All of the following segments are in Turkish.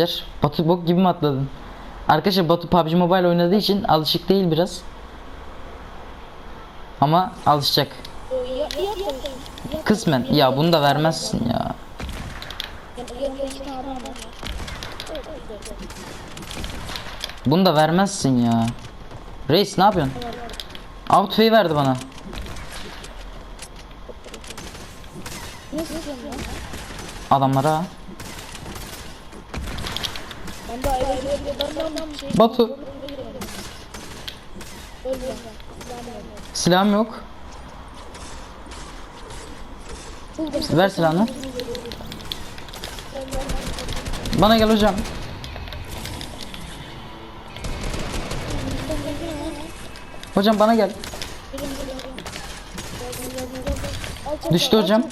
Arkadaşlar, Batu bok gibi mi atladın? Arkadaşlar Batu PUBG Mobile oynadığı için alışık değil biraz. Ama alışacak. Kısmen. Ya bunu da vermezsin ya. Bunu da vermezsin ya. Reis ne yapıyorsun? Outfit'i verdi bana. Adamlara. Batu. Silahım yok. Ver silahını. Bana gel hocam. Hocam bana gel. Düştü hocam.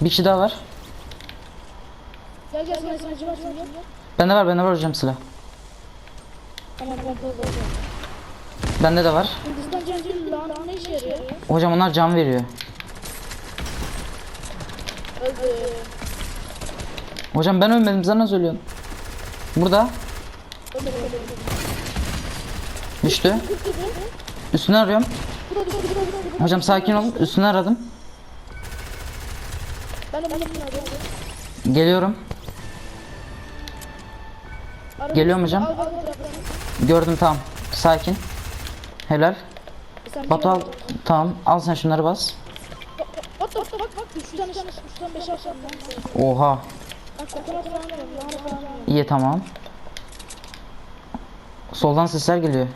Bir kişi daha var. Bende var, bende var hocam silah. Bende de var. Hocam onlar can veriyor. Öldü. Hocam ben ölmedim, sen nasıl ölüyorsun? Burada. Düştü. Üstünü arıyorum. Hocam sakin ol. Üstünü aradım. Geliyorum. Geliyorum hocam. Gördüm tamam. Sakin. Helal. Batu al. Tamam. Al sen şunları bas. Oha. İyi tamam. Soldan sesler geliyor.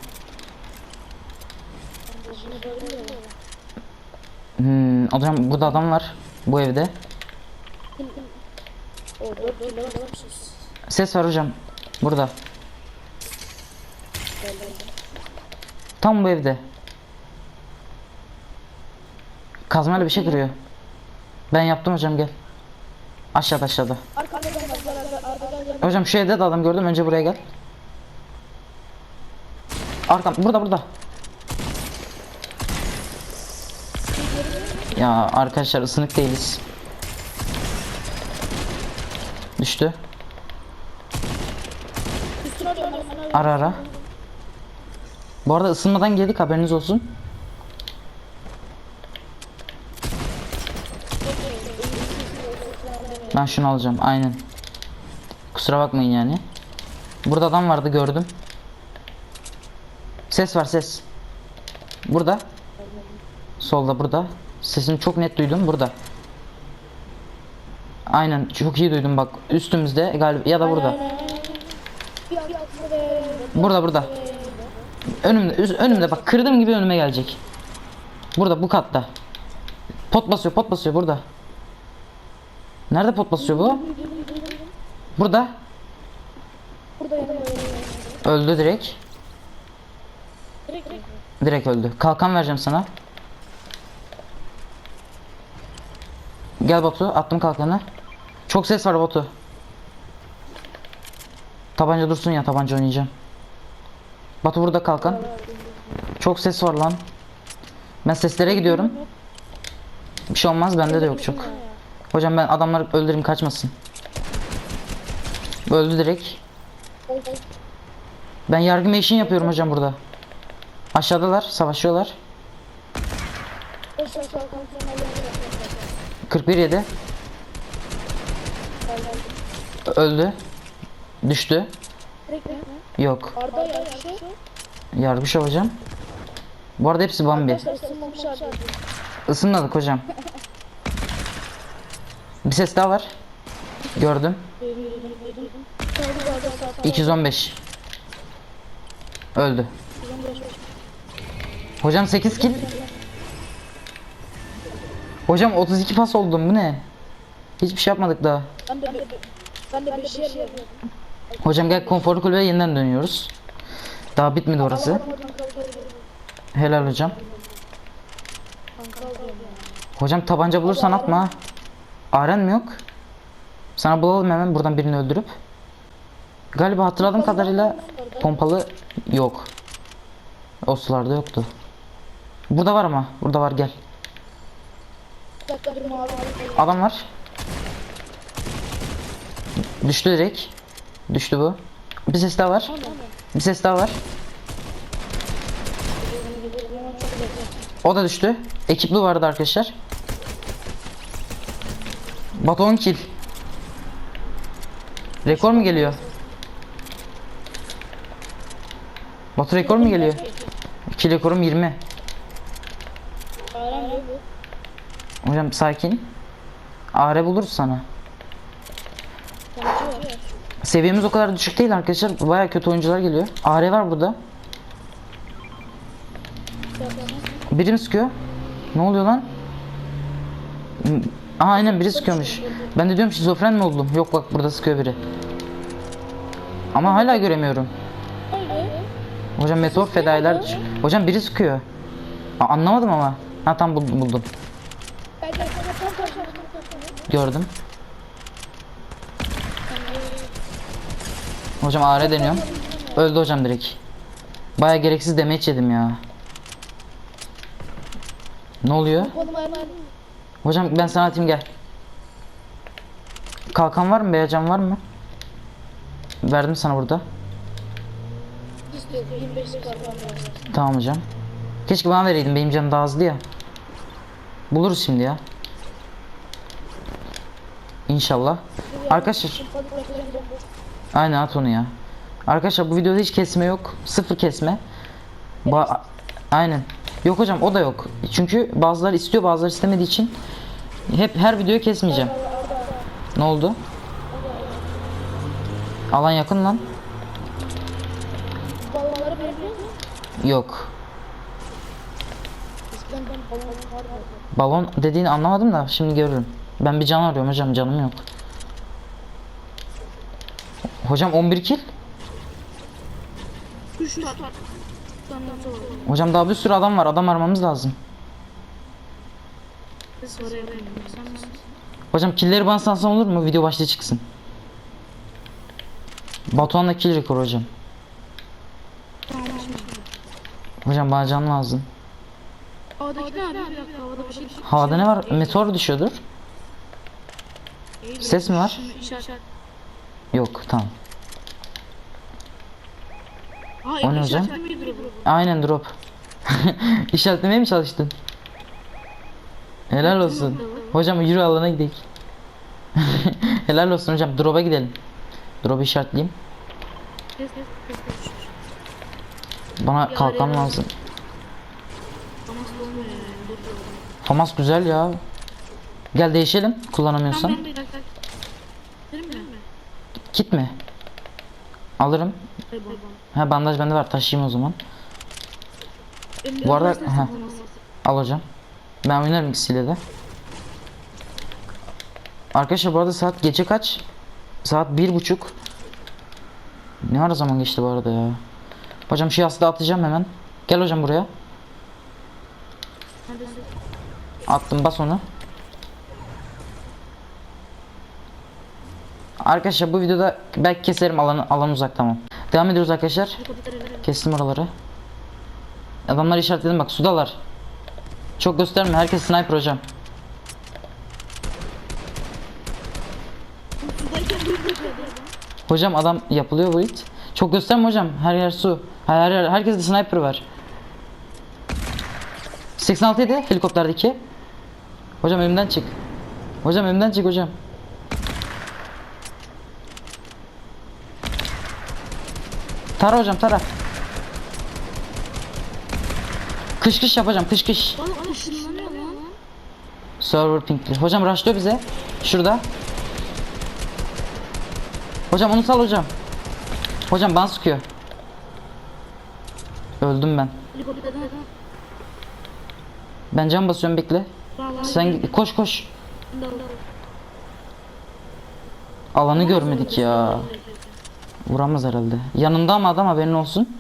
Hmm, hocam burada adam var. Bu evde. Varmışız. Ses var hocam. Burada. Tam bu evde. Kazmayla bir şey kırıyor. Ben yaptım hocam gel. Aşağıda aşağıda. Hocam şu evde de adam gördüm. Önce buraya gel. Arkam burada burada. Ya arkadaşlar ısınık değiliz. Düştü. Üstüne arıyorum. üstüne arıyorum. Ara ara. Bu arada ısınmadan geldik haberiniz olsun. Ben şunu alacağım aynen. Kusura bakmayın yani. Burada adam vardı gördüm. Ses var ses. Burada. Solda burada. Sesini çok net duydum burada. Aynen çok iyi duydum bak üstümüzde galiba ya da burada. Ve Burada burada. Önümde önümde bak kırdığım gibi önüme gelecek. Burada bu katta. Pot basıyor pot basıyor burada. Nerede pot basıyor bu? Burada. Öldü direkt. Direkt öldü. Kalkan vereceğim sana. Gel Batu attım kalkanı. Çok ses var Batu. Tabanca dursun ya tabanca oynayacağım. Batu burada kalkan. Çok ses var lan. Ben seslere gidiyorum. Bir şey olmaz bende de yok çok. Hocam ben adamları öldüreyim kaçmasın. Öldü direkt. Ben yargı meşin yapıyorum hocam burada. Aşağıdalar savaşıyorlar. Beş aşağı kontrol alıyorum. 41 yedi. Öldü. Düştü. Yok. Arda yarışı. Yargıç hocam. Bu arada hepsi Bambi. Isınmadık hocam. Bir ses daha var. Gördüm. Kaldı bu arada sağ 215. Öldü. Hocam 8 kill. Hocam 32 pas oldum bu ne? Hiçbir şey yapmadık daha. Ben de ben de bir şey yapıyorum. Hocam gel konforlu kulübeye yeniden dönüyoruz. Daha bitmedi orası. Helal hocam. Hocam tabanca bulursan atma. Aren mi yok? Sana bulalım hemen buradan birini öldürüp. Galiba hatırladığım kadarıyla pompalı yok. O sularda yoktu. Burada var ama. Burada var gel. Adam var. Düştü direkt. Düştü bu. Bir ses daha var. Bir ses daha var. O da düştü. Ekipli vardı arkadaşlar. Batu 10 kill. Rekor mu geliyor? Batu rekor mu geliyor? Kill rekorum 20. Aram yok. Hocam sakin. AR buluruz sana. Seviyemiz o kadar düşük değil arkadaşlar. Baya kötü oyuncular geliyor. AR var burada. Biri mi sıkıyor? Ne oluyor lan? Aha aynen biri sıkıyormuş. Ben de diyorum şizofren mi oldum? Yok bak burada sıkıyor biri. Ama hala göremiyorum. Hocam meteor fedailer Hocam biri sıkıyor. Aa, anlamadım ama. Ha tam buldum, buldum. Gel Hocam AR deniyorum. Öldü hocam direkt. Baya gereksiz damage yedim ya. Ne oluyor? Hocam ben sana atayım gel. Kalkan var mı? Beyaz cam var mı? Verdim sana burada. istiyor. 25 var falan. Tamam hocam. Keşke bana vereydin. Benim canım daha hızlı ya. Buluruz şimdi ya. İnşallah. Arkadaşlar. Aynen at onu ya. Arkadaşlar bu videoda hiç kesme yok. Sıfır kesme. Ba Aynen. Yok hocam o da yok. Çünkü bazıları istiyor bazıları istemediği için hep her videoyu kesmeyeceğim. Ne oldu? Alan yakın lan. Yok. Balon dediğini anlamadım da şimdi görürüm. Ben bir can arıyorum hocam canım yok. Hocam 11 kill. 3 tane. Tanıcı var. Hocam daha bir sürü adam var. Adam aramamız lazım. Hocam killleri bana sansan olur mu? Video başlığı çıksın. Batuhan'la kill rekor hocam. Hocam bana can lazım. Havada şey. Havada ne var? Meteor düşüyordur. Ses mi var? Yok tamam. Ha, O ne hocam? Aynen drop. İşaretlemeye mi çalıştın? Helal olsun. Hocam yürü alana gidelim. Helal olsun hocam. Drop'a gidelim. Drop'u işaretleyeyim. Bana kalkan lazım. Famas güzel ya. Gel değişelim kullanamıyorsan. Kit mi? Alırım. Ha bandaj bende var taşıyayım o zaman. Bu arada ha, al hocam. Ben oynarım ikisiyle de. Arkadaşlar bu arada saat gece kaç? Saat bir buçuk. Ne ara zaman geçti bu arada ya. Hocam şu yastığı atacağım hemen. Gel hocam buraya. Attım bas onu. Arkadaşlar bu videoda belki keserim alanı alan uzak tamam. Devam ediyoruz arkadaşlar. Kestim oraları. Adamları işaretledim bak sudalar. Çok gösterme herkes sniper hocam. Hocam adam yapılıyor bu it. Çok gösterme hocam. Her yer su. Her yer herkes de sniper var. 86 ydi helikopterdeki. Hocam önümden çık. Hocam önümden çık hocam. Tara hocam tara. Kış kış yapacağım kış kış. Server pinkli. Hocam rushlıyor bize. Şurada. Hocam onu sal hocam. Hocam bana sıkıyor. Öldüm ben. Ben can basıyorum bekle. Sen koş koş. Alanı görmedik ya. Vuramaz herhalde. Yanında ama adam haberin olsun.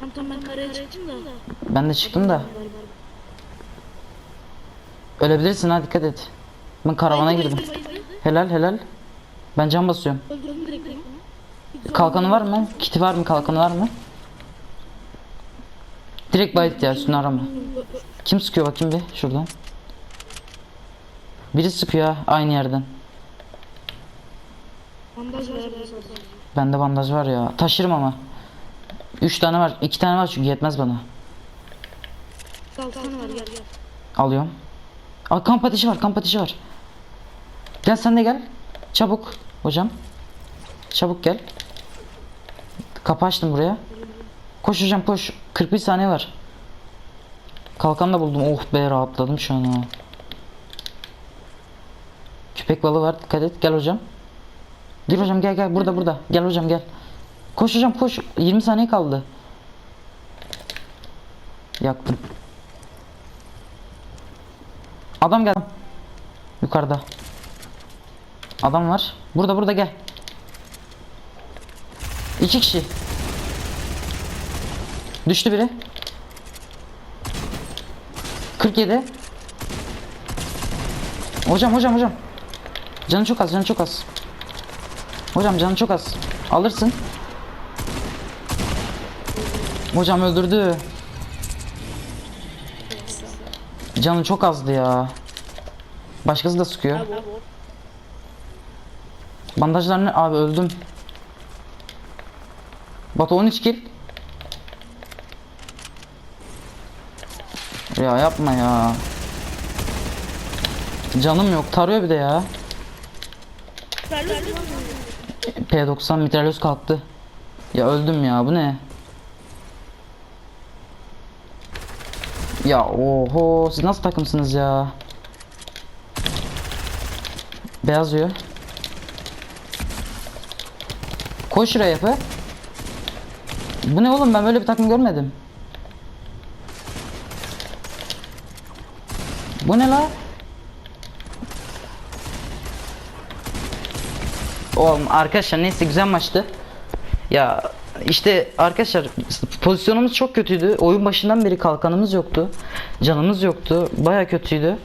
Tamam tamam ben karaya çıktım da. Ben de çıktım da. Ölebilirsin ha dikkat et. Ben karavana girdim. Helal helal. Ben can basıyorum. Kalkanı var mı? Kiti var mı? Kalkanı var mı? Direkt bayit ya üstüne arama. Kim sıkıyor bakayım bir şuradan. Biri sıkıyor ha, aynı yerden. Bandaj ver. Bende bandaj var ya. Taşırım ama. 3 tane var. 2 tane var çünkü yetmez bana. Kalkan var gel gel. Alıyorum. Aa, kamp ateşi var. Kamp ateşi var. Gel sen de gel. Çabuk hocam. Çabuk gel. Kapı açtım buraya. Koş hocam koş. 41 saniye var. Kalkan da buldum. Oh be rahatladım şu an ha. Köpek balığı var. Dikkat et. Gel hocam. Gel hocam gel gel. Burada burada. Gel hocam gel. Koş hocam koş. 20 saniye kaldı. Yaktım. Adam gel. Yukarıda. Adam var. Burada burada gel. İki kişi. Düştü biri. 47. Hocam hocam hocam. Canı çok az canı çok az. Hocam canı çok az. Alırsın. Hocam öldürdü. Canı çok azdı ya. Başkası da sıkıyor. Bandajlar ne? Abi öldüm. Batu 13 kill. Ya yapma ya. Canım yok. Tarıyor bir de ya. P90 mitralyöz kalktı. Ya öldüm ya. Bu ne? Ya oho siz nasıl takımsınız ya? Beyaz diyor. Koy şuraya yapı. Bu ne oğlum ben böyle bir takım görmedim. Bu ne la? Oğlum arkadaşlar neyse güzel maçtı. Ya işte arkadaşlar pozisyonumuz çok kötüydü. Oyun başından beri kalkanımız yoktu. Canımız yoktu. Baya kötüydü.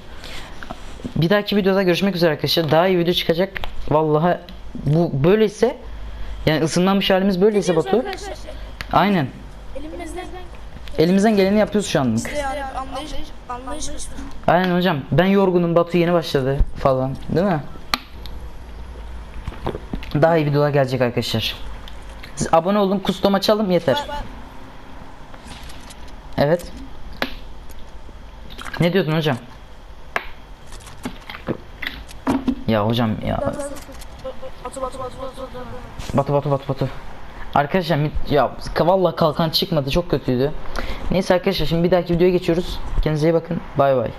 Bir dahaki videoda görüşmek üzere arkadaşlar. Daha iyi video çıkacak. Vallahi bu böyleyse yani ısınmamış halimiz böyleyse Batu. Arkadaşlar Aynen. elimizden Elimizden geleni yapıyoruz şu anlık. yani anlayış anlayış Aynen hocam. Ben yorgunum. Batu yeni başladı falan. Değil mi? Daha iyi videolar gelecek arkadaşlar. Siz abone olun. Kustom açalım yeter. Evet. Ne diyordun hocam? Ya hocam ya. Atı batı batı batı. Batu batu batu batu. Arkadaşlar ya vallahi kalkan çıkmadı çok kötüydü. Neyse arkadaşlar şimdi bir dahaki videoya geçiyoruz. Kendinize iyi bakın. Bay bay.